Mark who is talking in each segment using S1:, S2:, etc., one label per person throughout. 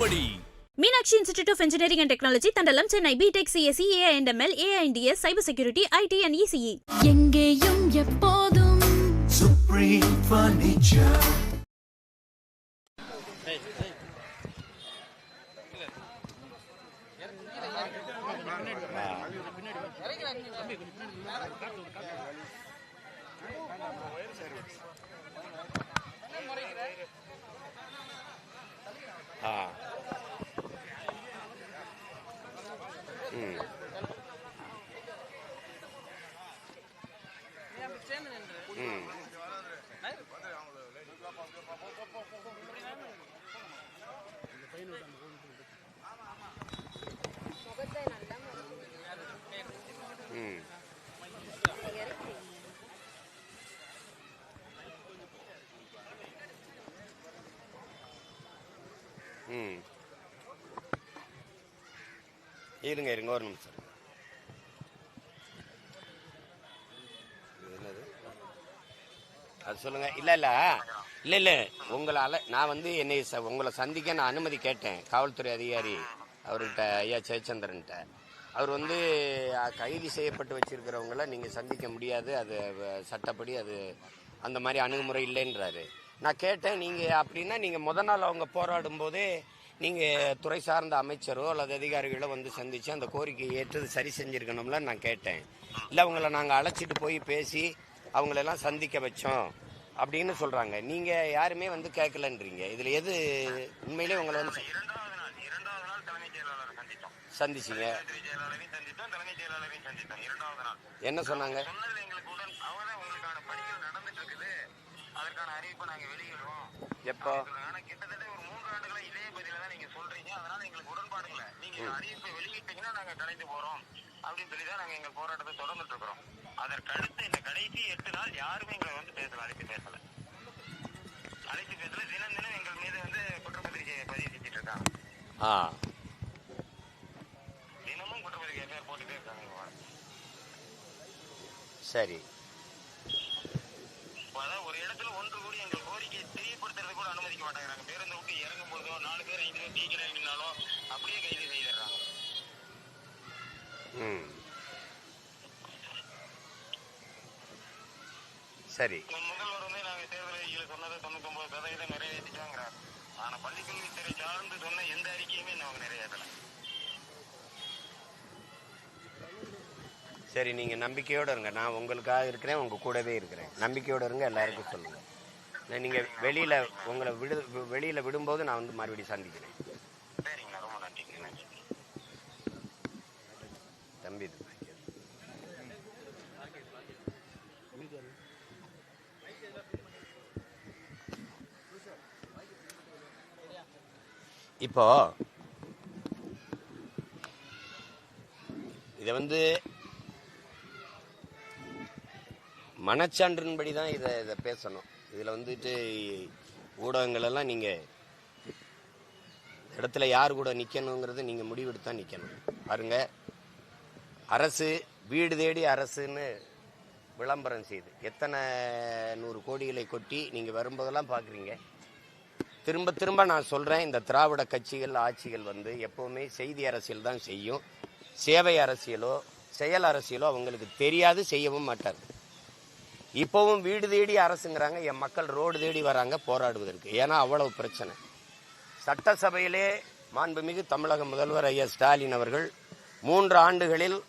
S1: படி
S2: Meenakshi institute of engineering and technology Thandalam Chennai. BTech CSC AI and ML AI and DS cyber security IT and ECE
S3: எங்கேயும் எப்போதும்
S4: ம். இருங்க இருங்க ஒரு நிமிஷம். என்னது? அது சொல்லுங்க. இல்ல இல்ல. இல்ல இல்ல. உங்களை அல நான் வந்து என்னை ச- உங்களை சந்திக்க நான் அனுமதி கேட்டேன். காவல்துறை அதிகாரி அவர்கிட்ட ஐயா ஜெயச்சந்திரன்ட்ட. அவர் வந்து கைது செய்யப்பட்டு வச்சிருக்கிறவங்கள நீங்க சந்திக்க முடியாது. அது சட்டப்படி அது அந்த மாதிரி அணுகுமுறை இல்லைன்றாரு. நான் கேட்டேன் நீங்க அப்படின்னா நீங்க முத நாள் அவங்க போராடும் போதே நீங்க துறை சார்ந்த அமைச்சரோ அல்லது அதிகாரிகளோ வந்து சந்திச்சு அந்த கோரிக்கையை ஏற்றது சரி செஞ்சிருக்கணும்ல நான் கேட்டேன். இல்ல அவங்கள நாங்க அழைச்சிட்டு போய் பேசி அவங்களெல்லாம் சந்திக்க வச்சோம் அப்படின்னு சொல்றாங்க. நீங்க யாருமே வந்து கேட்கலன்றீங்க. இதுல எது உண்மையிலே உங்களை வந்து சந்திச்சீங்க. என்ன சொன்னாங்க?
S5: அதற்கான அறிவிப்பை நாங்க வெளியிடுவோம்
S4: எப்போ?
S5: ஆனா கிட்டத்தட்ட ஒரு மூன்று ஆண்டுகளா இதே பதில தான் நீங்க சொல்றீங்க. அதனால எங்களுக்கு உடன்பாடு இல்ல நீங்க அறிவிப்பை வெளியிட்டீங்கன்னா நாங்க கலைந்து போறோம். அப்படின்னு சொல்லி தான் நாங்க எங்க போராட்டத்தை தொடர்ந்துட்டு இருக்கிறோம். அதற்கு அடுத்து இந்த கடைசி எட்டு நாள் யாருமே எங்களை வந்து பேசல அழைத்து பேசல. அழைத்து பேசல. தினம் தினம் எங்கள் மீது வந்து குற்றப்பத்திரிகையை பதிவு செஞ்சுட்டு இருக்காங்க. தினமும் குற்றப்பத்திரிகை பேர் போட்டுட்டே இருக்காங்க.
S4: சரி.
S5: அதான் ஒரு இடத்துல ஒன்று கூடி எங்கள் கோரிக்கையை தெரியப்படுத்துறது கூட அனுமதிக்க மாட்டேங்கிறாங்க. பேருந்து விட்டு இறங்கும் போதோ நாலு பேர் ஐந்து பேர் டீக்கர் இறங்கினாலும் அப்படியே கைது செய்திடுறாங்க.
S4: சரி.
S5: முதல்வர் வந்து நாங்க தேர்தல் சொன்னதை தொண்ணூத்தொன்பது சதவீதம் நிறைவேற்றிட்டோங்கிறார். ஆனா பள்ளிக்கல்வித்துறை சார்ந்து சொன்ன எந்த அறிக்கையுமே நமக்கு நிறைவேற்றல.
S4: சரி நீங்க நம்பிக்கையோட இருங்க. நான் உங்களுக்காக இருக்கிறேன் உங்க கூடவே இருக்கிறேன். நம்பிக்கையோட இருங்க எல்லாருக்கும் சொல்லுங்க. நான் நீங்க வெளியில உங்களை விடு வெளியில விடும்போது நான் வந்து மறுபடியும் சந்திக்கிறேன். தம்பி. இப்போ இதை வந்து மனச்சான்றின்படி தான் இதை இதை பேசணும். இதில் வந்துட்டு ஊடகங்கள் எல்லாம் நீங்கள் இடத்துல யார் கூட நிற்கணுங்கிறது நீங்கள் முடிவெடுத்து தான் நிற்கணும் பாருங்க அரசு வீடு தேடி அரசுன்னு விளம்பரம் செய்து எத்தனை நூறு கோடிகளை கொட்டி நீங்கள் வரும்போதெல்லாம் பார்க்குறீங்க திரும்ப திரும்ப நான் சொல்கிறேன் இந்த திராவிட கட்சிகள் ஆட்சிகள் வந்து எப்போவுமே செய்தி அரசியல் தான் செய்யும். சேவை அரசியலோ செயல் அரசியலோ அவங்களுக்கு தெரியாது செய்யவும் மாட்டார் இப்போவும் வீடு தேடி அரசுங்கிறாங்க என் மக்கள் ரோடு தேடி வராங்க போராடுவதற்கு. ஏன்னா அவ்வளவு பிரச்சனை. சட்டசபையிலே மாண்புமிகு தமிழக முதல்வர் ஐயா ஸ்டாலின் அவர்கள் மூன்று ஆண்டுகளில்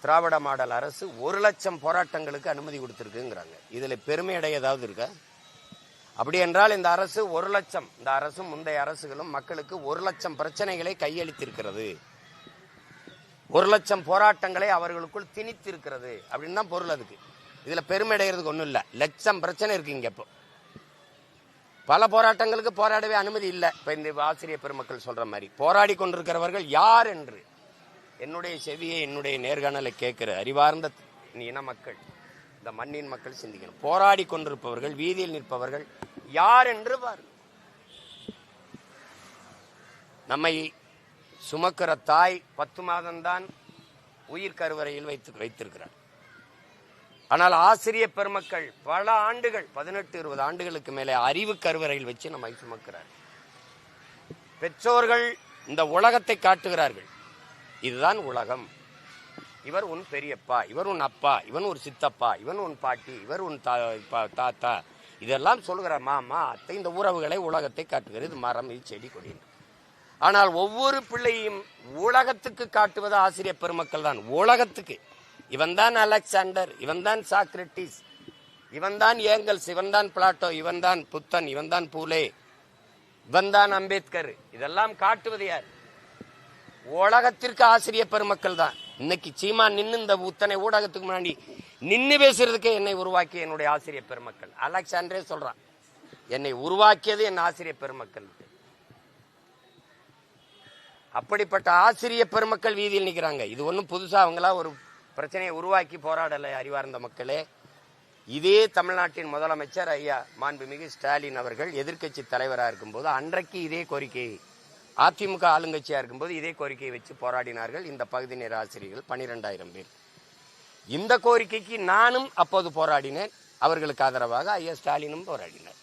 S4: திராவிட மாடல் அரசு ஒரு லட்சம் போராட்டங்களுக்கு அனுமதி கொடுத்துருக்குங்கிறாங்க. இதில் பெருமையடை ஏதாவது இருக்கா? அப்படி என்றால் இந்த அரசு ஒரு லட்சம் இந்த அரசும் முந்தைய அரசுகளும் மக்களுக்கு ஒரு லட்சம் பிரச்சனைகளை கையளித்திருக்கிறது. ஒரு லட்சம் போராட்டங்களை அவர்களுக்குள் திணித்திருக்கிறது. அப்படின்னு தான் பொருள் அதுக்கு. இதுல பெருமையடைகிறதுக்கு ஒன்றும் இல்லை. லட்சம் பிரச்சனை இருக்கு இங்க இப்போ. பல போராட்டங்களுக்கு போராடவே அனுமதி இல்லை. இப்ப இந்த ஆசிரியர் பெருமக்கள் சொல்ற மாதிரி. போராடி கொண்டிருக்கிறவர்கள் யார் என்று. என்னுடைய செவியை என்னுடைய நேர்காணலை கேட்கிற அறிவார்ந்த இன மக்கள் இந்த மண்ணின் மக்கள் சிந்திக்கணும். போராடி கொண்டிருப்பவர்கள் வீதியில் நிற்பவர்கள் யார் என்று பாரு நம்மை சுமக்கிற தாய் பத்து மாதம்தான் உயிர் கருவறையில் வைத்து வைத்திருக்கிறார் ஆனால் ஆசிரியர் பெருமக்கள் பல ஆண்டுகள் பதினெட்டு இருபது ஆண்டுகளுக்கு மேலே அறிவு கருவறையில் வச்சு நம்மை சுமக்கிறார். பெற்றோர்கள் இந்த உலகத்தை காட்டுகிறார்கள். இதுதான் உலகம். இவர் உன் பெரியப்பா இவர் உன் அப்பா இவன் ஒரு சித்தப்பா இவன் உன் பாட்டி இவர் உன் தா பா- தாத்தா. இதெல்லாம் சொல்லுகிற மாமா அத்தை இந்த உறவுகளை உலகத்தை காட்டுகிறது. இது மரம் இது செடி கொடி. ஆனால் ஒவ்வொரு பிள்ளையும் உலகத்துக்கு காட்டுவது ஆசிரியர் பெருமக்கள் தான். உலகத்துக்கு. இவன்தான் அலெக்சாண்டர் இவன்தான் சாக்ரட்டிஸ் இவன்தான் ஏங்கல்ஸ் இவன்தான் பிளாட்டோ இவன்தான் புத்தன் இவன்தான் பூலே இவன்தான் அம்பேத்கர். இதெல்லாம் காட்டுவது யார்? உலகத்திற்கு ஆசிரியர் பெருமக்கள் தான். இன்னைக்கு சீமா நின்று இந்த உத்தனை ஊடகத்துக்கு முன்னாடி நின்று பேசுறதுக்கே என்னை உருவாக்கிய என்னுடைய ஆசிரியர் பெருமக்கள். அலெக்சாண்டரே சொல்றான் என்னை உருவாக்கியது என் ஆசிரியர் பெருமக்கள். அப்படிப்பட்ட ஆசிரியர் பெருமக்கள் வீதியில் நிற்கிறாங்க இது ஒன்றும் புதுசாக அவங்களா ஒரு பிரச்சனையை உருவாக்கி போராடலை அறிவார்ந்த மக்களே. இதே தமிழ்நாட்டின் முதலமைச்சர் ஐயா மாண்புமிகு ஸ்டாலின் அவர்கள் எதிர்க்கட்சி தலைவராக இருக்கும்போது அன்றைக்கு இதே கோரிக்கை அதிமுக ஆளுங்கட்சியாக இருக்கும்போது இதே கோரிக்கையை வச்சு போராடினார்கள் இந்த பகுதி நேர ஆசிரியர்கள் பன்னிரெண்டாயிரம் பேர். இந்த கோரிக்கைக்கு நானும் அப்போது போராடினேன். அவர்களுக்கு ஆதரவாக ஐயா ஸ்டாலினும் போராடினார்.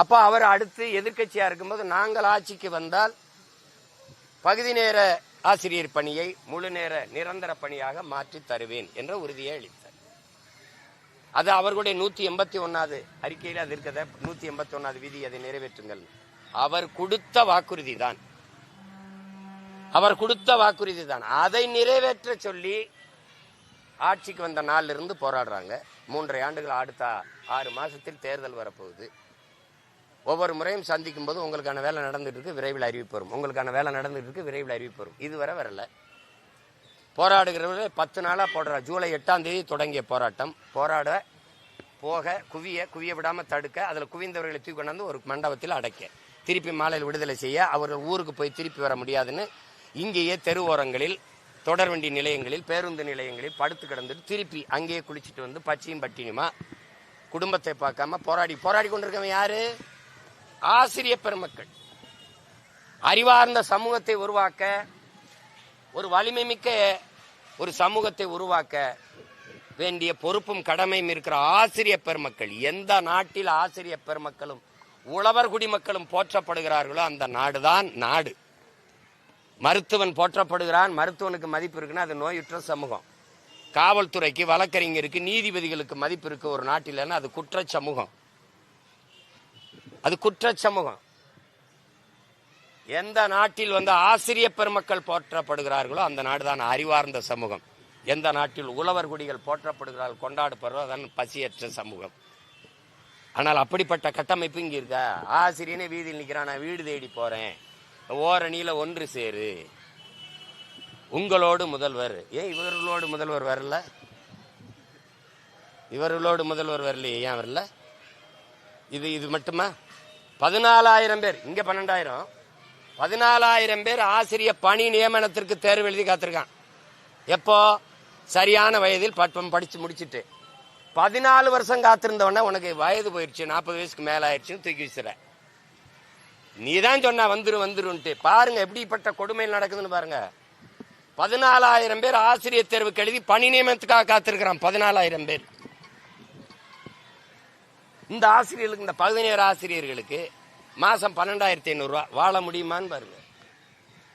S4: அப்போ அவர் அடுத்து எதிர்க்கட்சியாக இருக்கும்போது நாங்கள் ஆட்சிக்கு வந்தால் பகுதி நேர ஆசிரியர் பணியை முழு நேர நிரந்தர பணியாக மாற்றி தருவேன் என்ற உறுதியை அளித்தார். அது அவர்களுடைய நூத்தி எண்பத்தி ஒன்னாவது அறிக்கையில் அது இருக்கிறத நூத்தி எண்பத்தி ஒன்னாவது விதி அதை நிறைவேற்றுங்கள். அவர் கொடுத்த வாக்குறுதி தான் அவர் கொடுத்த வாக்குறுதி தான் அதை நிறைவேற்ற சொல்லி ஆட்சிக்கு வந்த நாள்ல இருந்து போராடுறாங்க. மூன்றரை ஆண்டுகள் அடுத்த ஆறு மாசத்தில் தேர்தல் வரப்போகுது. ஒவ்வொரு முறையும் சந்திக்கும் போது உங்களுக்கான வேலை நடந்துட்டு இருக்கு விரைவில் அறிவிப்பு வரும் உங்களுக்கான வேலை நடந்துட்டு இருக்கு விரைவில் அறிவிப்பு வரும் இதுவரை வரல. போராடுகிறவர்கள் பத்து நாளாக போடுற. ஜூலை எட்டாம் தேதி தொடங்கிய போராட்டம். போராட போக குவிய குவிய விடாமல் தடுக்க அதில் குவிந்தவர்களை தூக்கி கொண்டாந்து ஒரு மண்டபத்தில் அடைக்க. திருப்பி மாலையில் விடுதலை செய்ய அவர்கள் ஊருக்கு போய் திருப்பி வர முடியாதுன்னு இங்கேயே தெரு ஓரங்களில் தொடர்வண்டி நிலையங்களில் பேருந்து நிலையங்களில் படுத்து கிடந்துட்டு திருப்பி அங்கேயே குளிச்சுட்டு வந்து பச்சையும் பட்டினியுமா குடும்பத்தை பார்க்காம போராடி போராடி கொண்டிருக்கவன் யாரு? ஆசிரியர் பெருமக்கள் அறிவார்ந்த சமூகத்தை உருவாக்க ஒரு வலிமை மிக்க ஒரு சமூகத்தை உருவாக்க வேண்டிய பொறுப்பும் கடமையும் இருக்கிற ஆசிரியர் பெருமக்கள் எந்த நாட்டில் ஆசிரியர் பெருமக்களும் உழவர் குடிமக்களும் போற்றப்படுகிறார்களோ அந்த நாடுதான் நாடு. மருத்துவன் போற்றப்படுகிறான் மருத்துவனுக்கு மதிப்பு இருக்குன்னா அது நோயுற்ற சமூகம். காவல்துறைக்கு வழக்கறிஞருக்கு நீதிபதிகளுக்கு மதிப்பு இருக்கு ஒரு நாட்டில் அது குற்ற சமூகம். அது குற்ற சமூகம் எந்த நாட்டில் வந்து ஆசிரியர் பெருமக்கள் போற்றப்படுகிறார்களோ அந்த நாடுதான் அறிவார்ந்த சமூகம். எந்த நாட்டில் உழவர் குடிகள் போற்றப்படுகிறார்கள் கொண்டாடப்படுறோ அதான் பசியற்ற சமூகம். ஆனால் அப்படிப்பட்ட கட்டமைப்பு இங்கே இருக்கா? ஆசிரியனே வீதியில் நிற்கிறான் நான் வீடு தேடி போகிறேன் ஓரணியில் ஒன்று சேரு. உங்களோடு முதல்வர். ஏன் இவர்களோடு முதல்வர் வரல? இவர்களோடு முதல்வர் வரலையே ஏன் வரல? இது இது மட்டுமா? பதினாலாயிரம் பேர் இங்க பன்னெண்டாயிரம். பதினாலாயிரம் பேர் ஆசிரியர் பணி நியமனத்திற்கு தேர்வு எழுதி காத்திருக்கான். எப்போ? சரியான வயதில் பட்டம் படிச்சு முடிச்சிட்டு. பதினாலு வருஷம் காத்திருந்தவன உனக்கு வயது போயிடுச்சு நாற்பது வயசுக்கு மேல ஆயிடுச்சுன்னு தூக்கி வச்சுற நீ தான் சொன்ன வந்துரு வந்துருன்ட்டு. பாருங்க எப்படிப்பட்ட கொடுமையில் நடக்குதுன்னு பாருங்க. பதினாலாயிரம் பேர் ஆசிரியர் தேர்வுக்கு எழுதி பணி நியமனத்துக்காக காத்திருக்கிறான் பதினாலாயிரம் பேர். இந்த ஆசிரியர்களுக்கு இந்த பதினேழு ஆசிரியர்களுக்கு மாதம் பன்னெண்டாயிரத்தி ஐநூறுரூவா வாழ முடியுமான்னு பாருங்க.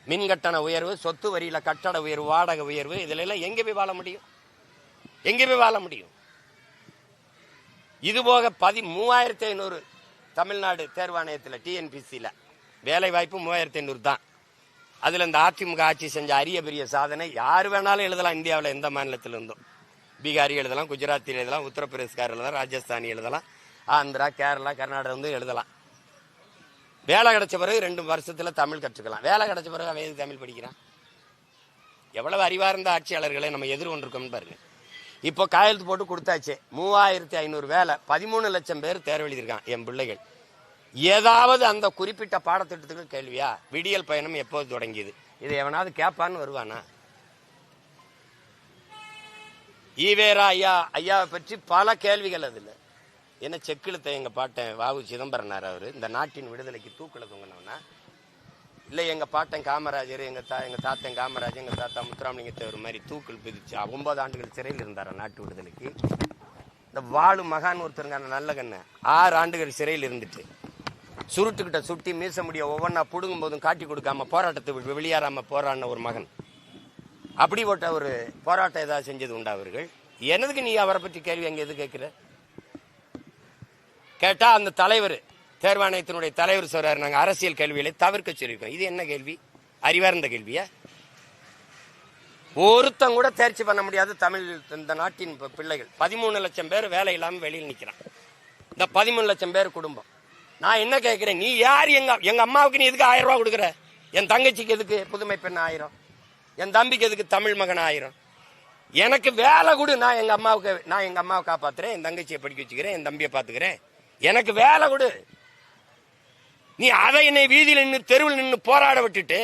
S4: மின் கட்டண உயர்வு சொத்து வரியில் கட்டட உயர்வு வாடகை உயர்வு இதுல எல்லாம் எங்கே போய் வாழ முடியும்? எங்கே போய் வாழ முடியும்? இது போக பதி மூவாயிரத்தி ஐநூறு தமிழ்நாடு தேர்வாணையத்தில் டிஎன்பிசியில். வேலை வாய்ப்பு மூவாயிரத்தி ஐநூறு தான். அதில் இந்த அதிமுக ஆட்சி செஞ்ச அரிய பெரிய சாதனை யார் வேணாலும் எழுதலாம். இந்தியாவில் எந்த மாநிலத்தில் இருந்தும் பீகாரி எழுதலாம் குஜராத்தில் எழுதலாம் உத்தரப்பிரதேஷ்கார் எழுதலாம் ராஜஸ்தானி எழுதலாம் ஆந்திரா கேரளா கர்நாடகா வந்து எழுதலாம். வேலை கிடைச்ச பிறகு ரெண்டு வருஷத்தில் தமிழ் கற்றுக்கலாம். வேலை கிடைச்ச பிறகு அவன் எது தமிழ் படிக்கிறான்? எவ்வளவு அறிவார்ந்த ஆட்சியாளர்களை நம்ம எதிர்கொண்டிருக்கோம்னு பாருங்க. இப்போ காயெழுத்து போட்டு கொடுத்தாச்சு. மூவாயிரத்தி ஐநூறு வேலை பதிமூணு லட்சம் பேர் தேர்வு எழுதியிருக்கான் என் பிள்ளைகள். ஏதாவது அந்த குறிப்பிட்ட பாடத்திட்டத்துக்கு கேள்வியா? விடியல் பயணம் எப்போது தொடங்கியது? இதை எவனாவது கேட்பான்னு வருவானா? ஈவேரா ஐயா ஐயாவை பற்றி பல கேள்விகள் அதில். என்ன செக்கிழுத்த எங்கள் பாட்டன் வாவு சிதம்பரனார் அவர்? இந்த நாட்டின் விடுதலைக்கு தூக்கில் தொங்கினவனா? இல்லை எங்கள் பாட்டன் காமராஜர் எங்கள் தா எங்கள் தாத்தன் காமராஜர் எங்கள் தாத்தா முத்துராமலிங்க தேவர் மாதிரி தூக்கில் பிதிச்சு ஒன்பது ஆண்டுகள் சிறையில் இருந்தார் நாட்டு விடுதலைக்கு? இந்த வாழு மகான் ஒருத்தருங்கான நல்ல கண்ணு. ஆறு ஆண்டுகள் சிறையில் இருந்துட்டு. சுருட்டுக்கிட்ட சுட்டி மீச முடிய ஒவ்வொன்றா புடுங்கும் போதும் காட்டி கொடுக்காம போராட்டத்தை விட்டு வெளியேறாம போராடின ஒரு மகன். அப்படிப்பட்ட ஒரு போராட்டம் ஏதாவது செஞ்சது உண்டா அவர்கள்? எனதுக்கு நீ அவரை பற்றி கேள்வி அங்கே எது கேட்குற? கேட்டா அந்த தலைவர் தேர்வாணையத்தினுடைய தலைவர் சொல்றாரு நாங்க அரசியல் கேள்விகளை தவிர்க்க சொல்லியிருக்கோம். இது என்ன கேள்வி? அறிவார்ந்த கேள்வியா? ஒருத்தன் கூட தேர்ச்சி பண்ண முடியாது தமிழ் இந்த நாட்டின் பிள்ளைகள். பதிமூணு லட்சம் பேர் வேலை இல்லாமல் வெளியில் நிற்கிறான் இந்த பதிமூணு லட்சம் பேர் குடும்பம். நான் என்ன கேட்கிறேன்? நீ யார்? எங்க எங்க அம்மாவுக்கு நீ எதுக்கு ஆயிரம் ரூபா கொடுக்குற? என் தங்கச்சிக்கு எதுக்கு? புதுமை பெண் ஆயிரம். என் தம்பிக்கு எதுக்கு? தமிழ் மகன் ஆயிரம். எனக்கு வேலை கொடு. நான் எங்க அம்மாவுக்கு நான் எங்க அம்மாவை காப்பாத்துறேன். என் தங்கச்சியை படிக்க வச்சுக்கிறேன். என் தம்பியை பாத்துக்கிறேன் எனக்கு வேலை கொடு. நீ அதை என்னை வீதியில் நின்று தெருவில் நின்று போராட விட்டுட்டு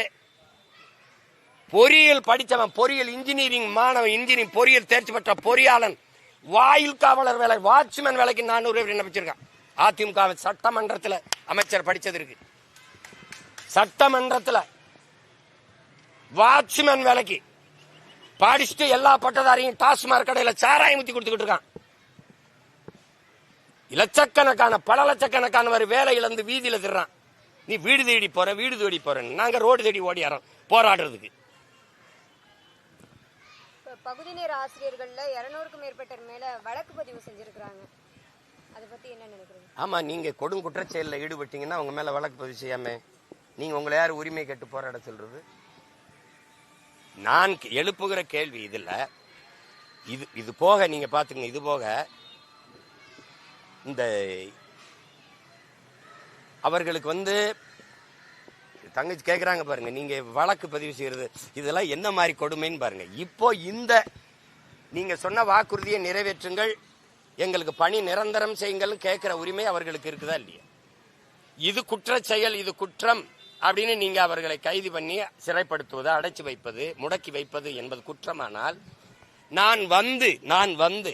S4: பொறியியல் படித்தவன் பொறியியல் இன்ஜினியரிங் மாணவன் இன்ஜினியரிங் பொறியியல் தேர்ச்சி பெற்ற பொறியாளன் வாயில் காவலர் வேலை வாட்ச்மேன் வேலைக்கு நானூறு விண்ணப்பிச்சிருக்கான் அதிமுக சட்டமன்றத்தில் அமைச்சர் படித்தது இருக்கு. சட்டமன்றத்தில் வாட்ச்மேன் வேலைக்கு படிச்சுட்டு எல்லா பட்டதாரியும் டாஸ்மாக் கடையில் சாராயம் ஊற்றி கொடுத்துக்கிட்டு இருக்கான். லட்சக்கணக்கான பல லட்சக்கணக்கானவர் வேலை இழந்து வீதியில திடுறான் நீ வீடு தேடி போற வீடு தேடி போறேன்னு. நாங்க ரோடு தேடி ஓடியாரோம் போராடுறதுக்கு.
S1: பகுதி நேர ஆசிரியர்கள்ல இரநூறுக்கும் மேற்பட்டர் மேல வழக்கு பதிவு செஞ்சிருக்கிறாங்க. அதை பத்தி என்ன நினைக்கிறீங்க?
S4: ஆமா நீங்க கொடும் குற்றச்செயலில் ஈடுபட்டீங்கன்னா உங்க மேல வழக்கு பதிவு செய்யாம நீங்க உங்களை யார் உரிமை கேட்டு போராட சொல்றது? நான் எழுப்புகிற கேள்வி இதுல. இது இது போக நீங்க பாத்துங்க இது போக இந்த அவர்களுக்கு வந்து தங்கச்சி கேட்குறாங்க பாருங்க நீங்க வழக்கு பதிவு செய்யறது இதெல்லாம் என்ன மாதிரி கொடுமைன்னு பாருங்க. இப்போ இந்த நீங்க சொன்ன வாக்குறுதியை நிறைவேற்றுங்கள் எங்களுக்கு பணி நிரந்தரம் செய்யுங்கள் கேட்கிற உரிமை அவர்களுக்கு இருக்குதா இல்லையா? இது குற்ற செயல் இது குற்றம் அப்படின்னு நீங்க அவர்களை கைது பண்ணி சிறைப்படுத்துவது அடைச்சு வைப்பது முடக்கி வைப்பது என்பது குற்றமானால் நான் வந்து நான் வந்து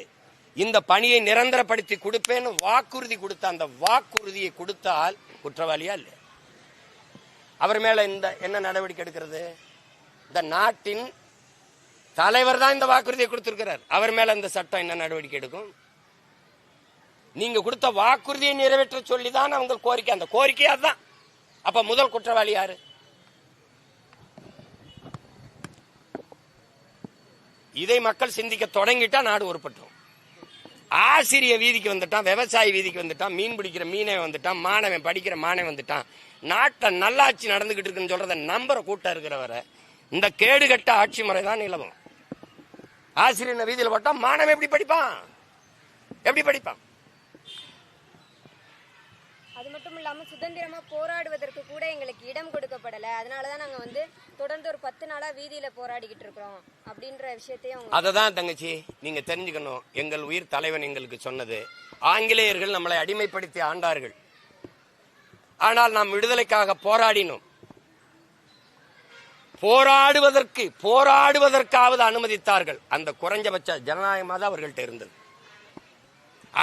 S4: இந்த பணியை நிரந்தரப்படுத்தி கொடுப்பேன்னு வாக்குறுதி கொடுத்த அந்த வாக்குறுதியை கொடுத்தால் குற்றவாளியா இல்லை? அவர் மேல இந்த என்ன நடவடிக்கை எடுக்கிறது? இந்த நாட்டின் தலைவர் தான் இந்த வாக்குறுதியை கொடுத்திருக்கிறார். அவர் மேல இந்த சட்டம் என்ன நடவடிக்கை எடுக்கும்? நீங்க கொடுத்த வாக்குறுதியை நிறைவேற்ற சொல்லி தான் அவங்க கோரிக்கை. அந்த கோரிக்கையா தான் அப்ப முதல் குற்றவாளி யாரு? இதை மக்கள் சிந்திக்க தொடங்கிட்டா நாடு உருப்பட்டும். ஆசிரிய வீதிக்கு வந்துட்டான் விவசாய வீதிக்கு வந்துட்டான் மீன் பிடிக்கிற மீனை வந்துட்டான் மாணவன் படிக்கிற மாணவன் வந்துட்டான். நாட்டை நல்லாட்சி நடந்துகிட்டு இருக்குன்னு சொல்றத நம்புற கூட்டம் இருக்கிறவரை இந்த கேடுகட்ட ஆட்சி முறை தான் நிலவும். ஆசிரியர் வீதியில் போட்டா மாணவன் எப்படி படிப்பான்? எப்படி படிப்பான்?
S1: அது சுதந்திரமாக இல்லாம சுதந்திரமா போராடுவதற்கு கூட எங்களுக்கு இடம் கொடுக்கப்படல. அதனாலதான் நாங்க வந்து தொடர்ந்து ஒரு பத்து நாளா வீதியில போராடிக்கிட்டு இருக்கிறோம் அப்படின்ற விஷயத்தையும்
S4: அதை தான் தங்கச்சி நீங்க தெரிஞ்சுக்கணும். எங்கள் உயிர் தலைவன் எங்களுக்கு சொன்னது. ஆங்கிலேயர்கள் நம்மளை அடிமைப்படுத்தி ஆண்டார்கள். ஆனால் நாம் விடுதலைக்காக போராடினோம். போராடுவதற்கு போராடுவதற்காவது அனுமதித்தார்கள். அந்த குறைஞ்சபட்ச ஜனநாயகமாக தான் அவர்கள்ட்ட இருந்தது.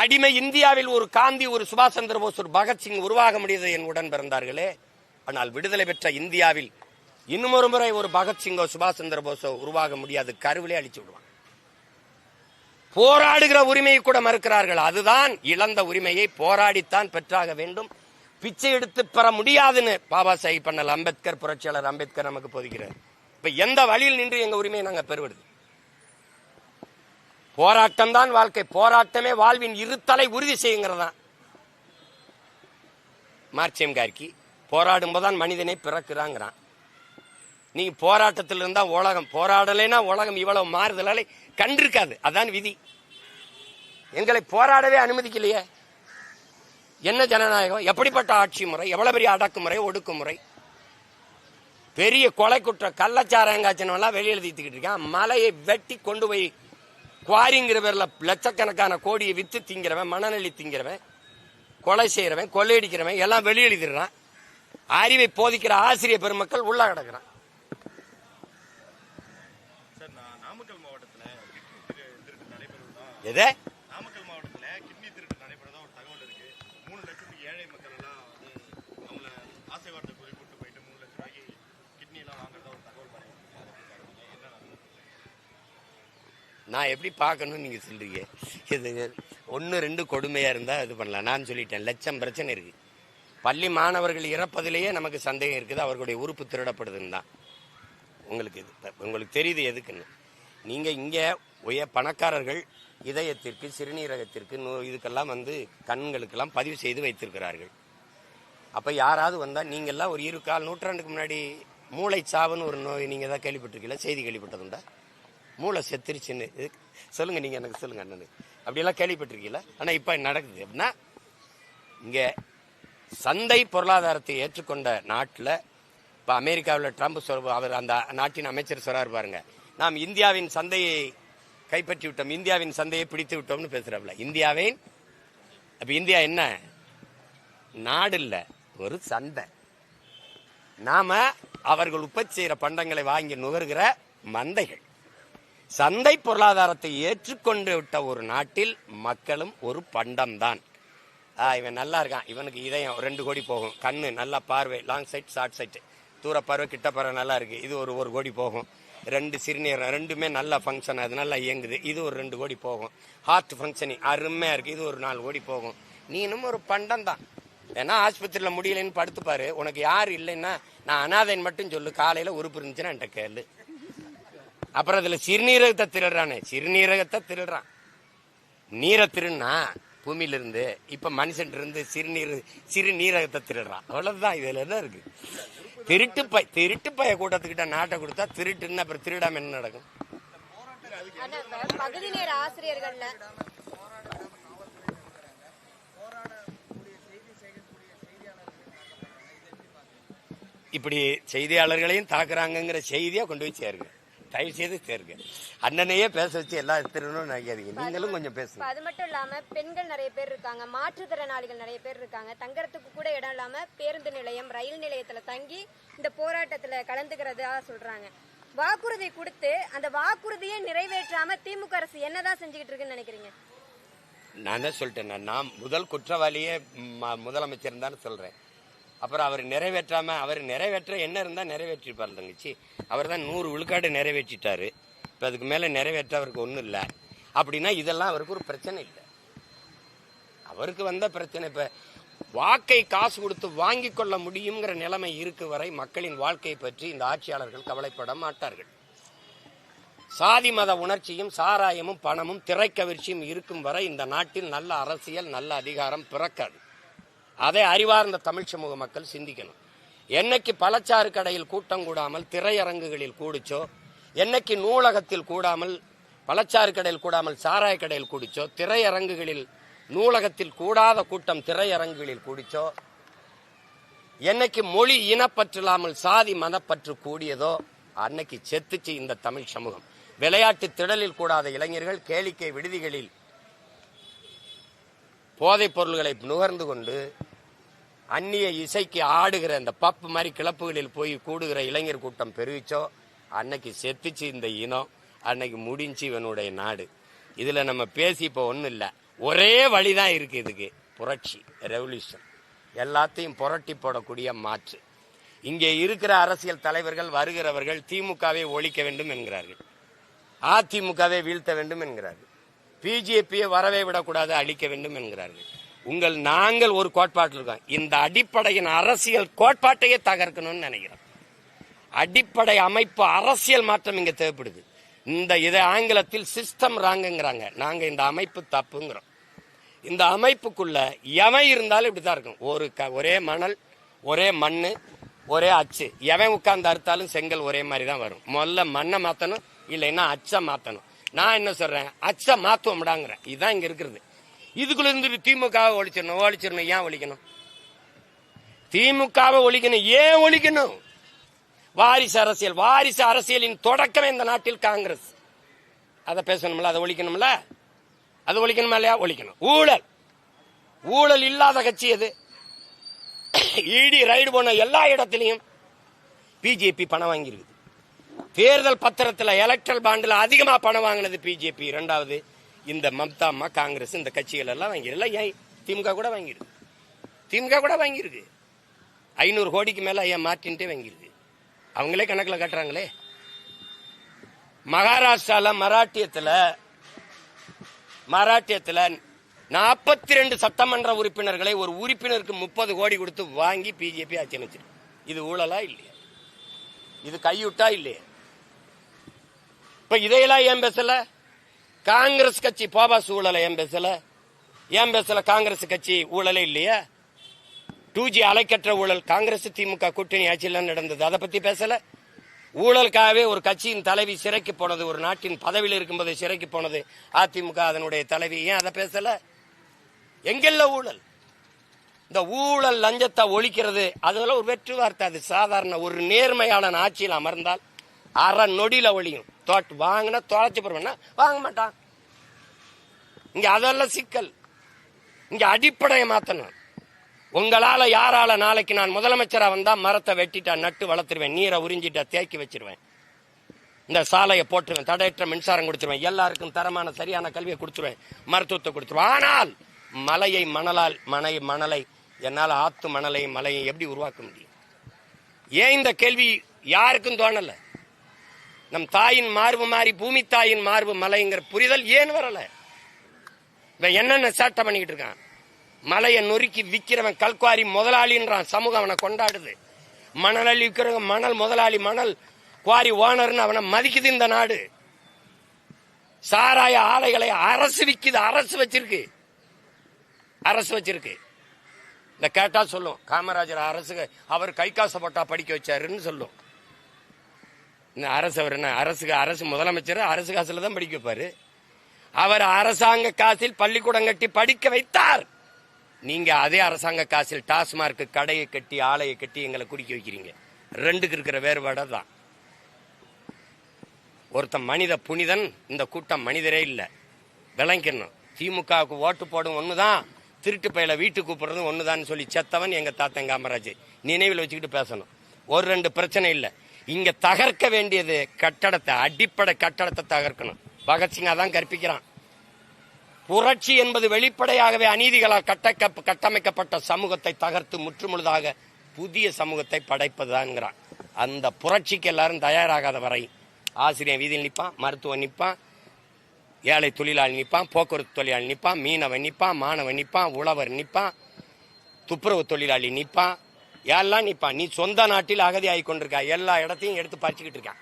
S4: அடிமை இந்தியாவில் ஒரு காந்தி ஒரு சுபாஷ் சந்திர போஸ் ஒரு பகத்சிங் உருவாக முடியது என் உடன் பிறந்தார்களே. ஆனால் விடுதலை பெற்ற இந்தியாவில் இன்னும் ஒரு முறை ஒரு பகத்சிங்கோ சுபாஷ் சந்திர போஸோ உருவாக முடியாது. கருவிலே அழிச்சு விடுவாங்க போராடுகிற உரிமையை கூட மறுக்கிறார்கள். அதுதான் இழந்த உரிமையை போராடித்தான் பெற்றாக வேண்டும். பிச்சை எடுத்து பெற முடியாதுன்னு பாபா சாஹிப் பண்ணல் அம்பேத்கர் புரட்சியாளர் அம்பேத்கர் நமக்கு போதிக்கிறார். இப்ப எந்த வழியில் நின்று எங்க உரிமையை நாங்க பெறுவது? போராட்டம் தான் வாழ்க்கை. போராட்டமே வாழ்வின் இருத்தலை உறுதி செய்யுங்கிறதா மார்ச்சியம் கார்கி போராடும் போதுதான் மனிதனை பிறக்கிறாங்கிறான். நீங்க போராட்டத்தில் இருந்தா உலகம் போராடலைன்னா உலகம் இவ்வளவு மாறுதலாலே கண்டிருக்காது. அதான் விதி. எங்களை போராடவே அனுமதிக்கலையே. என்ன ஜனநாயகம்? எப்படிப்பட்ட ஆட்சி முறை? எவ்வளவு பெரிய அடக்குமுறை ஒடுக்குமுறை பெரிய கொலை குற்றம் கள்ளச்சாராயங்காய்ச்சனெல்லாம் வெளியில் தீத்துக்கிட்டு இருக்கான். மலையை வெட்டி கொண்டு போய் குவாரிங்கிற பேர்ல லட்சக்கணக்கான கோடியை வித்து திங்கிறவன் மணநெல்லி திங்கிறவன் கொலை செய்யறவன் கொள்ளையடிக்கிறவன் எல்லாம் வெளியெழுதிடுறான் அறிவை போதிக்கிற ஆசிரியர் பெருமக்கள் உள்ள கிடக்குறான்.
S6: சார் நான் நாமக்கல் மாவட்டத்தில் கிட்னி திரு திருட்டு நடைபெறுவதா
S4: எதை
S6: நாமக்கல் மாவட்டத்தில் கிட்னி திருட்டு நடைபெறதா ஒரு தகவல் இருக்கு மூணு லட்சத்துக்கு ஏழை மக்கள் எல்லாம் வந்து அவங்கள ஆசை வார்த்தை கூறி கூட்டு போயிட்டு மூணு லட்ச ரூபாய்க்கு கிட்னி எல்லாம் வாங்குறதா ஒரு தகவல் பண்ணிருக்காங்க என்ன நடந்தது?
S4: நான் எப்படி பார்க்கணும்னு நீங்கள் சொல்கிறீங்க இது ஒன்று ரெண்டு கொடுமையாக இருந்தால் இது பண்ணலாம். நான் சொல்லிட்டேன் லட்சம் பிரச்சனை இருக்குது பள்ளி மாணவர்கள் இறப்பதிலேயே நமக்கு சந்தேகம் இருக்குது. அவர்களுடைய உறுப்பு திருடப்படுதுன்னு தான். உங்களுக்கு இது உங்களுக்கு தெரியுது எதுக்குன்னு. நீங்கள் இங்கே உய பணக்காரர்கள் இதயத்திற்கு சிறுநீரகத்திற்கு நோ இதுக்கெல்லாம் வந்து கண்களுக்கெல்லாம் பதிவு செய்து வைத்திருக்கிறார்கள். அப்போ யாராவது வந்தால் நீங்கள்லாம் ஒரு இரு கால் நூற்றாண்டுக்கு முன்னாடி மூளை சாவுன்னு ஒரு நோய் நீங்கள் தான் கேள்விப்பட்டிருக்கீங்களா? செய்தி கேள்விப்பட்டதுண்டா? மூளை செத்துருச்சுன்னு. இது சொல்லுங்க நீங்கள் எனக்கு சொல்லுங்க அண்ணனு. அப்படியெல்லாம் கேள்விப்பட்டிருக்கீங்களா? ஆனால் இப்போ நடக்குது அப்படின்னா இங்கே சந்தை பொருளாதாரத்தை ஏற்றுக்கொண்ட நாட்டில் இப்போ அமெரிக்காவில் ட்ரம்ப் சொல் அவர் அந்த நாட்டின் அமைச்சர் சொல்றாரு பாருங்க. நாம் இந்தியாவின் சந்தையை கைப்பற்றி விட்டோம் இந்தியாவின் சந்தையை பிடித்து விட்டோம்னு பேசுறாப்புல இந்தியாவின் அப்ப இந்தியா என்ன? நாடு இல்லை ஒரு சந்தை. நாம அவர்கள் உற்பத்தி செய்கிற பண்டங்களை வாங்கி நுகர்கிற மந்தைகள். சந்தை பொருளாதாரத்தை ஏற்றுக்கொண்டு விட்ட ஒரு நாட்டில் மக்களும் ஒரு பண்டம் தான் இவன் நல்லா இருக்கான். இவனுக்கு இதயம் ரெண்டு கோடி போகும். கண்ணு நல்லா பார்வை லாங் சைட் ஷார்ட் சைட் தூர பார்வை கிட்ட பார்வை நல்லா இருக்கு. இது ஒரு ஒரு கோடி போகும். ரெண்டு சிறுநீர் ரெண்டுமே நல்லா ஃபங்க்ஷன் அது நல்லா இயங்குது. இது ஒரு ரெண்டு கோடி போகும். ஹார்ட் ஃபங்க்ஷனிங் அருமையா இருக்கு. இது ஒரு நாலு கோடி போகும். நீனும் ஒரு பண்டம் தான் ஏன்னா ஆஸ்பத்திரியில் முடியலைன்னு படுத்துப்பாரு. உனக்கு யார் இல்லைன்னா நான் அனாதைன்னு மட்டும் சொல்லு. காலையில் உறுப்பு இருந்துச்சுன்னா என்கிட்ட கேளு. அப்புறம் அதுல சிறுநீரகத்தை திருடுறானே. சிறுநீரகத்தை திருடுறான். நீரை திருடுனா பூமியில இருந்து இப்ப மனுஷன் இருந்து சிறுநீர் சிறுநீரகத்தை திருடுறான். அவ்வளவுதான் இதுல என்ன இருக்கு? திருட்டு பை திருட்டு பைய கூட்டத்துக்கிட்ட நாட்டை கொடுத்தா திருட்டுன்னு அப்புறம் திருடாம என்ன நடக்கும்?
S1: பகுதி நேர ஆசிரியர்கள்ல
S4: இப்படி செய்தியாளர்களையும் தாக்குறாங்கங்கிற செய்தியா கொண்டு போய் சேருங்க தயவு செய்து சேருங்க அண்ணனையே பேச வச்சு எல்லாம் திருடணும்னு நினைக்காதீங்க. நீங்களும் கொஞ்சம் பேசுங்க.
S1: அது மட்டும் இல்லாம பெண்கள் நிறைய பேர் இருக்காங்க. மாற்றுத்திறனாளிகள் நிறைய பேர் இருக்காங்க. தங்கறதுக்கு கூட இடம் இல்லாம பேருந்து நிலையம் ரயில் நிலையத்துல தங்கி இந்த போராட்டத்துல கலந்துக்கிறதா சொல்றாங்க. வாக்குறுதி கொடுத்து அந்த வாக்குறுதியை நிறைவேற்றாம திமுக அரசு என்னதான் செஞ்சுக்கிட்டு இருக்குன்னு நினைக்கிறீங்க?
S4: நான் தான் சொல்லிட்டேன். நான் முதல் குற்றவாளியே முதலமைச்சர் தான் சொல்றேன். அப்புறம் அவர் நிறைவேற்றாம அவர் நிறைவேற்ற என்ன இருந்தால் நிறைவேற்றிருப்பார் தங்கச்சி. அவர் தான் நூறு விழுக்காடு நிறைவேற்றிட்டாரு. இப்போ அதுக்கு மேலே நிறைவேற்ற அவருக்கு ஒன்றும் இல்லை. அப்படின்னா இதெல்லாம் அவருக்கு ஒரு பிரச்சனை இல்லை. அவருக்கு வந்த பிரச்சனை இப்போ வாக்கை காசு கொடுத்து வாங்கி கொள்ள முடியுங்கிற நிலைமை இருக்கு வரை மக்களின் வாழ்க்கையை பற்றி இந்த ஆட்சியாளர்கள் கவலைப்பட மாட்டார்கள். சாதி மத உணர்ச்சியும் சாராயமும் பணமும் திரைக்கவிர்ச்சியும் இருக்கும் வரை இந்த நாட்டில் நல்ல அரசியல் நல்ல அதிகாரம் பிறக்காது. அதை அறிவார்ந்த தமிழ் சமூக மக்கள் சிந்திக்கணும். என்னைக்கு பழச்சாறு கடையில் கூட்டம் கூடாமல் திரையரங்குகளில் கூடிச்சோ என்னைக்கு நூலகத்தில் கூடாமல் பழச்சாறு கடையில் கூடாமல் சாராய கடையில் கூடிச்சோ திரையரங்குகளில் நூலகத்தில் கூடாத கூட்டம் திரையரங்குகளில் கூடிச்சோ என்னைக்கு மொழி இனப்பற்றில்லாமல் சாதி மதப்பற்று கூடியதோ அன்னைக்கு செத்துச்சு இந்த தமிழ் சமூகம். விளையாட்டு திடலில் கூடாத இளைஞர்கள் கேளிக்கை விடுதிகளில் போதைப் பொருள்களை நுகர்ந்து கொண்டு அந்நிய இசைக்கு ஆடுகிற இந்த பப் மாதிரி கிளப்புகளில் போய் கூடுகிற இளைஞர் கூட்டம் பெருகிச்சோ அன்னைக்கு செத்துச்சு இந்த இனம் அன்னைக்கு முடிஞ்சு இவனுடைய நாடு. இதில் நம்ம பேசி இப்போ ஒன்றும் இல்லை. ஒரே வழிதான் இருக்கு இதுக்கு புரட்சி ரெவல்யூஷன் எல்லாத்தையும் புரட்டி போடக்கூடிய மாற்று. இங்கே இருக்கிற அரசியல் தலைவர்கள் வருகிறவர்கள் திமுகவை ஒழிக்க வேண்டும் என்கிறார்கள். அதிமுகவை வீழ்த்த வேண்டும் என்கிறார்கள். பிஜேபியை வரவே விடக்கூடாது அழிக்க வேண்டும் என்கிறார்கள். உங்கள் நாங்கள் ஒரு கோட்பாட்டில் இருக்கோம். இந்த அடிப்படையின் அரசியல் கோட்பாட்டையே தகர்க்கணும்னு நினைக்கிறோம். அடிப்படை அமைப்பு அரசியல் மாற்றம் இங்கே தேவைப்படுது. இந்த இதை ஆங்கிலத்தில் சிஸ்டம் ராங்குங்கிறாங்க நாங்கள் இந்த அமைப்பு தப்புங்கிறோம். இந்த அமைப்புக்குள்ள எவன் இருந்தாலும் இப்படி தான் இருக்கும் ஒரு க ஒரே மணல் ஒரே மண்ணு ஒரே அச்சு. எவன் உட்கார்ந்து அறுத்தாலும் செங்கல் ஒரே மாதிரி தான் வரும். முதல்ல மண்ணை மாற்றணும் இல்லைன்னா அச்சை மாற்றணும் நான் என்ன சொல்றேன்? அச்சை மாத்துவோம்டாங்கிறேன். இதுதான் இங்க இருக்கிறது. இதுக்குள்ள இருந்து திமுகவை ஒழிச்சிடணும் ஒழிச்சிடணும். ஏன் ஒழிக்கணும்? திமுகவை ஒழிக்கணும். ஏன் ஒழிக்கணும்? வாரிசு அரசியல். வாரிசு அரசியலின் தொடக்கமே இந்த நாட்டில் காங்கிரஸ். அதை பேசணும்ல? அதை ஒழிக்கணும்ல? அது ஒழிக்கணுமா இல்லையா? ஒழிக்கணும். ஊழல். ஊழல் இல்லாத கட்சி எது? இடி ரைடு போன எல்லா இடத்துலையும் பிஜேபி பணம் வாங்கியிருக்குது. தேர்தல் பத்திரத்தில் எலக்ட்ரல் பாண்டில் அதிகமாக பணம் வாங்கினது பிஜேபி இரண்டாவது இந்த மம்தா அம்மா காங்கிரஸ் இந்த கட்சிகள் எல்லாம் வாங்கிடல ஏன்? திமுக கூட வாங்கிடுது திமுக கூட வாங்கியிருக்கு. ஐநூறு கோடிக்கு மேல ஐயா மார்டின்ட்டே வாங்கியிருக்கு? அவங்களே கணக்கில் கட்டுறாங்களே. மகாராஷ்டிரால மராட்டியத்தில் மராட்டியத்தில் நாற்பத்தி ரெண்டு சட்டமன்ற உறுப்பினர்களை ஒரு உறுப்பினருக்கு முப்பது கோடி கொடுத்து வாங்கி பிஜேபி ஆட்சி அமைச்சிருக்கு. இது ஊழலா இல்லையா? இது கையுட்டா இல்லையே. இப்ப இதையெல்லாம் ஏன் பேசல? காங்கிரஸ் கட்சி போபாஸ் ஊழலை ஏன் பேசல? ஏன் பேசல காங்கிரஸ் கட்சி ஊழலே இல்லையா? டூ ஜி அலைக்கற்ற ஊழல் காங்கிரஸ் திமுக கூட்டணி ஆட்சியில் நடந்தது. அதை பத்தி பேசல? ஊழலுக்காகவே ஒரு கட்சியின் தலைவி சிறைக்கு போனது ஒரு நாட்டின் பதவியில் இருக்கும்போது சிறைக்கு போனது அதிமுக அதனுடைய தலைவி. ஏன் அதை பேசல? எங்கெல்ல ஊழல்? இந்த ஊழல் லஞ்சத்தை ஒழிக்கிறது அதெல்லாம் ஒரு வெற்றி வார்த்தை. அது சாதாரண ஒரு நேர்மையாளன் ஆட்சியில் அமர்ந்தால் அரை நொடியில் ஒழியும். தோட்டு வாங்கினா தொலைச்சி போடுவேன்னா வாங்க மாட்டான். இங்கே அதெல்லாம் சிக்கல். இங்கே அடிப்படையை மாத்தணும். உங்களால் யாரால நாளைக்கு நான் முதலமைச்சராக வந்தால் மரத்தை வெட்டிட்டா நட்டு வளர்த்துருவேன் நீரை உறிஞ்சிட்டா தேக்கி வச்சிருவேன். இந்த சாலையை போட்டுருவேன் தடையற்ற மின்சாரம் கொடுத்துருவேன் எல்லாருக்கும் தரமான சரியான கல்வியை கொடுத்துருவேன் மருத்துவத்தை கொடுத்துருவேன். ஆனால் மலையை மணலால் மனை மணலை என்னால் ஆத்து மணலை மலையை எப்படி உருவாக்க முடியும்? ஏன் இந்த கேள்வி யாருக்கும் தோணலை? நம் தாயின் மார்பு மாறி பூமி தாயின் மார்பு மலைங்கிற புரிதல் ஏன் வரல? இவன் என்னென்ன சேட்டை பண்ணிக்கிட்டு இருக்கான்? மலையை நொறுக்கி விற்கிறவன் கல்குவாரி முதலாளின்றான் சமூகம் அவனை கொண்டாடுது. மணல் அள்ளி விற்கிறவங்க மணல் முதலாளி மணல் குவாரி ஓனர்னு அவனை மதிக்குது இந்த நாடு. சாராய ஆலைகளை அரசு விற்கிது அரசு வச்சிருக்கு. அரசு வச்சிருக்கு. இந்த கேட்டா சொல்லும் காமராஜர் அரசு அவர் கை காசு போட்டா படிக்க வச்சாருன்னு சொல்லும். இந்த அரசு அவர் என்ன அரசுக்கு அரசு முதலமைச்சர் அரசு காசுல தான் படிக்க வைப்பாரு. அவர் அரசாங்க காசில் பள்ளிக்கூடம் கட்டி படிக்க வைத்தார். நீங்க அதே அரசாங்க காசில் டாஸ்மார்க் கடையை கட்டி ஆலையை கட்டி எங்களை குடிக்க வைக்கிறீங்க. ரெண்டுக்கு இருக்கிற வேறுபாடு தான் ஒருத்தன் மனித புனிதன் இந்த கூட்டம் மனிதரே இல்லை. விளங்கிக்கணும் திமுகவுக்கு ஓட்டு போடும் ஒண்ணுதான் திருட்டு பையில வீட்டுக்கு கூப்பிடுறது ஒண்ணுதான் சொல்லி செத்தவன் எங்கள் தாத்தன் காமராஜ். நினைவில் வச்சுக்கிட்டு பேசணும். ஒரு ரெண்டு பிரச்சனை இல்லை. இங்கே தகர்க்க வேண்டியது கட்டடத்தை அடிப்படை கட்டடத்தை தகர்க்கணும். பகத்சிங் அதான் கற்பிக்கிறான். புரட்சி என்பது வெளிப்படையாகவே அநீதிகளால் கட்டக்க கட்டமைக்கப்பட்ட சமூகத்தை தகர்த்து முற்றுமுழுதாக புதிய சமூகத்தை படைப்பதுதான்ங்கிறான். அந்த புரட்சிக்கு எல்லாரும் தயாராகாத வரை ஆசிரியர் வீதியில் நிற்பான் மருத்துவம் நிற்பான் ஏழை தொழிலாளி நிற்பான் போக்குவரத்து தொழிலாளி நிற்பான் மீனவன் நிற்பான் மாணவன் நிற்பான் உழவர் நிற்பான் துப்புரவு தொழிலாளி நிற்பான் எல்லாம் நிற்பான். நீ சொந்த நாட்டில் அகதி ஆகி கொண்டிருக்கா? எல்லா இடத்தையும் எடுத்து பறிச்சுக்கிட்டு இருக்கான்.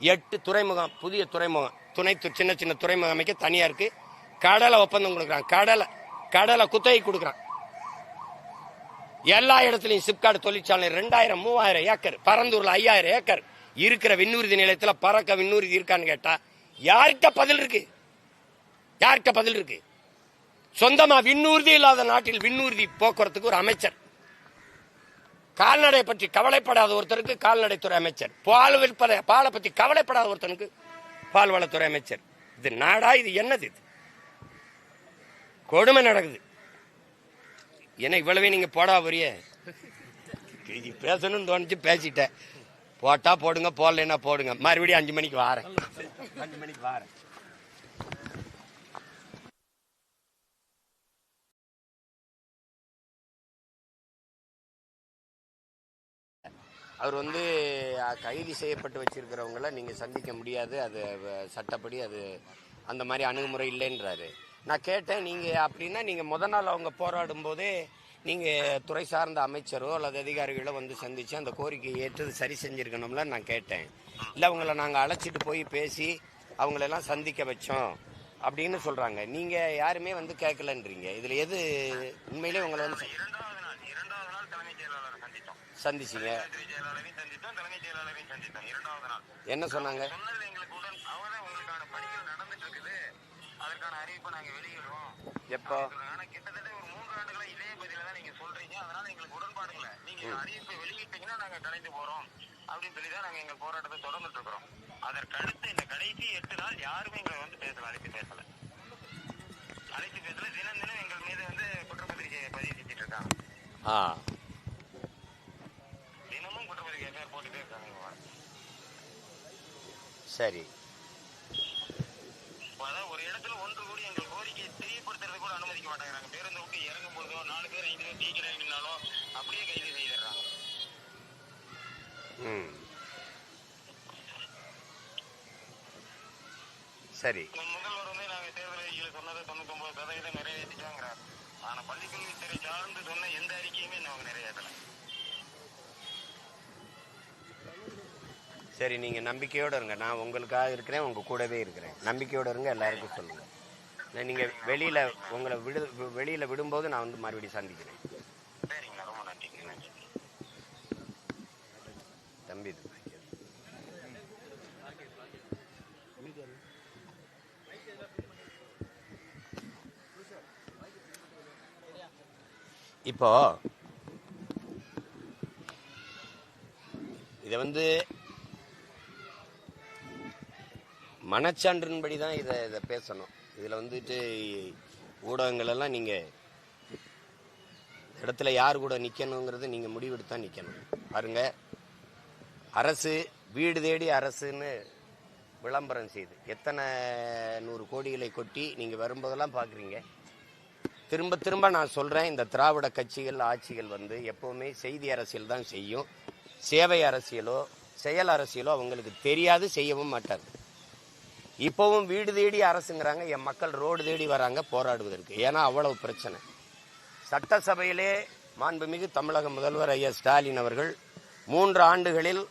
S4: எட்டு துறைமுகம் புதிய துறைமுகம் துணை சின்ன சின்ன துறைமுகம் அமைக்க இருக்குது கடலை ஒப்பந்தம் கொடுக்குறான். கடலை கடலை குத்தகை கொடுக்குறான். எல்லா இடத்துலையும் சிப்காடு தொழிற்சாலை ரெண்டாயிரம் மூவாயிரம் ஏக்கர் பரந்தூர்ல ஐயாயிரம் ஏக்கர். இருக்கிற விண்ணூர்தி நிலையத்தில் பறக்க விண்ணூர்தி இருக்கான்னு கேட்டா யார்கிட்ட பதில் இருக்கு? யார்கிட்ட பதில் இருக்கு? சொந்தமா விண்ணூர்தி இல்லாத நாட்டில் விண்ணூர்தி போக்குவரத்துக்கு ஒரு அமைச்சர். கால்நடை பற்றி கவலைப்படாத ஒருத்தருக்கு கால்நடைத்துறை அமைச்சர். பால் விற்பனை பாலை பத்தி கவலைப்படாத ஒருத்தனுக்கு பால்வளத்துறை அமைச்சர். இது நாடா இது என்னது இது? கொடுமை நடக்குது. என்ன இவ்வளவே நீங்க போடா வரிய? பேசணும்னு தோணுச்சு பேசிட்டேன். போட்டா போடுங்க போடலைன்னா போடுங்க. மறுபடியும் அஞ்சு மணிக்கு வாரேன். அஞ்சு மணிக்கு வாரேன். அவர் வந்து கைது செய்யப்பட்டு வச்சிருக்கிறவங்கள நீங்கள் சந்திக்க முடியாது. அது சட்டப்படி அது அந்த மாதிரி அணுகுமுறை இல்லைன்றாரு. நான் கேட்டேன் நீங்கள் அப்படின்னா நீங்கள் முத நாள் அவங்க போராடும் போதே நீங்கள் துறை சார்ந்த அமைச்சரோ அல்லது அதிகாரிகளோ வந்து சந்திச்சு அந்த கோரிக்கையை ஏற்றது சரி செஞ்சுருக்கணும்ல நான் கேட்டேன். இல்லை அவங்கள நாங்கள் அழைச்சிட்டு போய் பேசி அவங்களெல்லாம் சந்திக்க வச்சோம் அப்படின்னு சொல்கிறாங்க நீங்கள் யாருமே வந்து கேட்கலன்றீங்க இதில் எது உண்மையிலே உங்களை வந்து சந்திச்சீங்க.
S5: சந்தித்தோம் செயலாளரையும் இரண்டாவது நாள்
S4: என்ன சொன்னாங்க?
S5: சொன்னது எங்களுக்கு உடன் உங்களுக்கான பணிகள் இருக்குது அதற்கான அறிவிப்பை
S4: எப்போ?
S5: ஆனா கிட்டத்தட்ட ஒரு மூன்று ஆண்டுகளா இதே பதில தான் நீங்க சொல்றீங்க அதனால எங்களுக்கு உடன்பாடு நீங்க அறிவிப்பை வெளியிட்டீங்கன்னா நாங்க கலைந்து போறோம் அப்படின்னு சொல்லி தான் நாங்க எங்க போராட்டத்தை தொடர்ந்துட்டு இருக்கிறோம் அதற்கடுத்து இந்த கடைசி எட்டு நாள் யாருமே எங்களை வந்து பேசல அழைத்து பேசல அழைத்து பேசல தினம் தினம் எங்கள் மீது வந்து குற்றப்பத்திரிகையை பதிவு செஞ்சுட்டு இருக்காங்க
S4: ஆ
S5: தினமும் குற்றப்பத்திரிகை பேர் போட்டுட்டே இருக்காங்க இங்க வாங்க.
S4: சரி.
S5: ஒரு இடத்துல ஒன்று கூடி எங்கள் கோரிக்கையை தெரியப்படுத்துறது கூட அனுமதிக்க மாட்டேங்கிறாங்க. பேருந்து விட்டு இறங்கும் போதோ நாலு பேர் ஐந்து பேர் டீக்கர் இறங்கினாலோ அப்படியே கைது செய்திடுறாங்க.
S4: சரி.
S5: முதல்வர் வந்து நாங்க தேர்தல் சொன்னதை தொண்ணூத்தொன்பது சதவீதம் நிறைவேற்றிட்டாங்கிறார் ஆனா பள்ளிக்கல்வித்துறை சார்ந்து சொன்ன எந்த அறிக்கையுமே நமக்கு நிறைவேற்றல.
S4: சரி நீங்க நம்பிக்கையோட இருங்க. நான் உங்களுக்காக இருக்கிறேன் உங்க கூடவே இருக்கிறேன். நம்பிக்கையோட இருங்க எல்லாருக்கும் சொல்லுங்க. நான் நீங்க வெளியில உங்களை விடு வெளியில விடும்போது நான் வந்து மறுபடியும் சந்திக்கிறேன். தம்பி. இப்போ இதை வந்து மனச்சான்றின்படி தான் இதை இதை பேசணும். இதில் வந்துட்டு ஊடகங்கள் எல்லாம் நீங்கள் இடத்துல யார் கூட நிற்கணுங்கிறது நீங்கள் முடிவெடுத்து தான் நிற்கணும் பாருங்க அரசு வீடு தேடி அரசுன்னு விளம்பரம் செய்து எத்தனை நூறு கோடிகளை கொட்டி நீங்கள் வரும்போதெல்லாம் பார்க்குறீங்க திரும்ப திரும்ப நான் சொல்கிறேன் இந்த திராவிட கட்சிகள் ஆட்சிகள் வந்து எப்போவுமே செய்தி அரசியல் தான் செய்யும். சேவை அரசியலோ செயல் அரசியலோ அவங்களுக்கு தெரியாது செய்யவும் மாட்டார் இப்போவும் வீடு தேடி அரசுங்கிறாங்க என் மக்கள் ரோடு தேடி வராங்க போராடுவதற்கு. ஏன்னா அவ்வளவு பிரச்சனை. சட்டசபையிலே மாண்புமிகு தமிழக முதல்வர் ஐயா ஸ்டாலின் அவர்கள் மூன்று ஆண்டுகளில்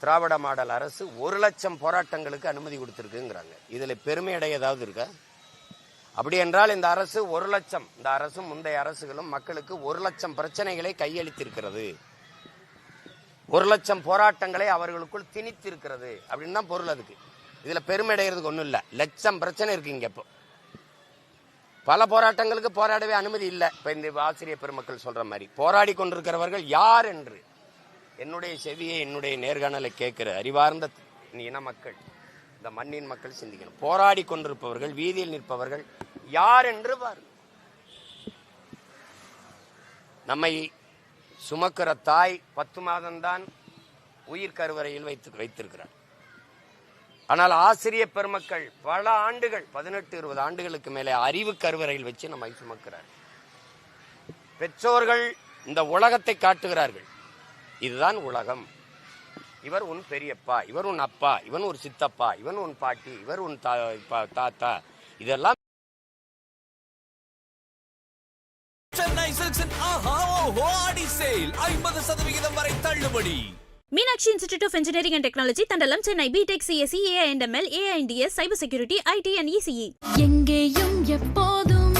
S4: திராவிட மாடல் அரசு ஒரு லட்சம் போராட்டங்களுக்கு அனுமதி கொடுத்துருக்குங்கிறாங்க. இதில் பெருமையடைய ஏதாவது இருக்கா? அப்படி என்றால் இந்த அரசு ஒரு லட்சம் இந்த அரசும் முந்தைய அரசுகளும் மக்களுக்கு ஒரு லட்சம் பிரச்சனைகளை கையளித்திருக்கிறது. ஒரு லட்சம் போராட்டங்களை அவர்களுக்குள் திணித்திருக்கிறது. அப்படின்னு தான் பொருள் அதுக்கு. இதுல பெருமை அடைகிறதுக்கு ஒன்றும் இல்லை. லட்சம் பிரச்சனை இருக்கு இங்க இப்போ. பல போராட்டங்களுக்கு போராடவே அனுமதி இல்லை. இப்ப இந்த ஆசிரியர் பெருமக்கள் சொல்ற மாதிரி. போராடி கொண்டிருக்கிறவர்கள் யார் என்று. என்னுடைய செவியை என்னுடைய நேர்காணலை கேட்கிற அறிவார்ந்த இன மக்கள் இந்த மண்ணின் மக்கள் சிந்திக்கணும். போராடி கொண்டிருப்பவர்கள் வீதியில் நிற்பவர்கள் யார் என்று பாரு நம்மை சுமக்கிற தாய் பத்து மாதம்தான் உயிர் கருவறையில் வைத்து வைத்திருக்கிறார் ஆனால் ஆசிரியர் பெருமக்கள் பல ஆண்டுகள் பதினெட்டு இருபது ஆண்டுகளுக்கு மேலே அறிவு கருவறையில் வச்சு நம்மை சுமக்கிறார். பெற்றோர்கள் இந்த உலகத்தை காட்டுகிறார்கள். இதுதான் உலகம். இவர் உன் பெரியப்பா இவர் உன் அப்பா இவன் ஒரு சித்தப்பா இவன் உன் பாட்டி இவர் உன் தா- பா- தாத்தா. இதெல்லாம்
S7: சென்னை சில்க்ஸின் ஆஹா ஓஹோ ஆடி சேல். ஐம்பது சதவிகிதம் வரை தள்ளுபடி.
S2: Meenakshi Institute of Engineering and Technology, Tandalam, Chennai, BTech, CSE, AI and ML, AINDS, Cyber Security, IT and E ECE.
S3: எங்கேயும் எப்போதும்.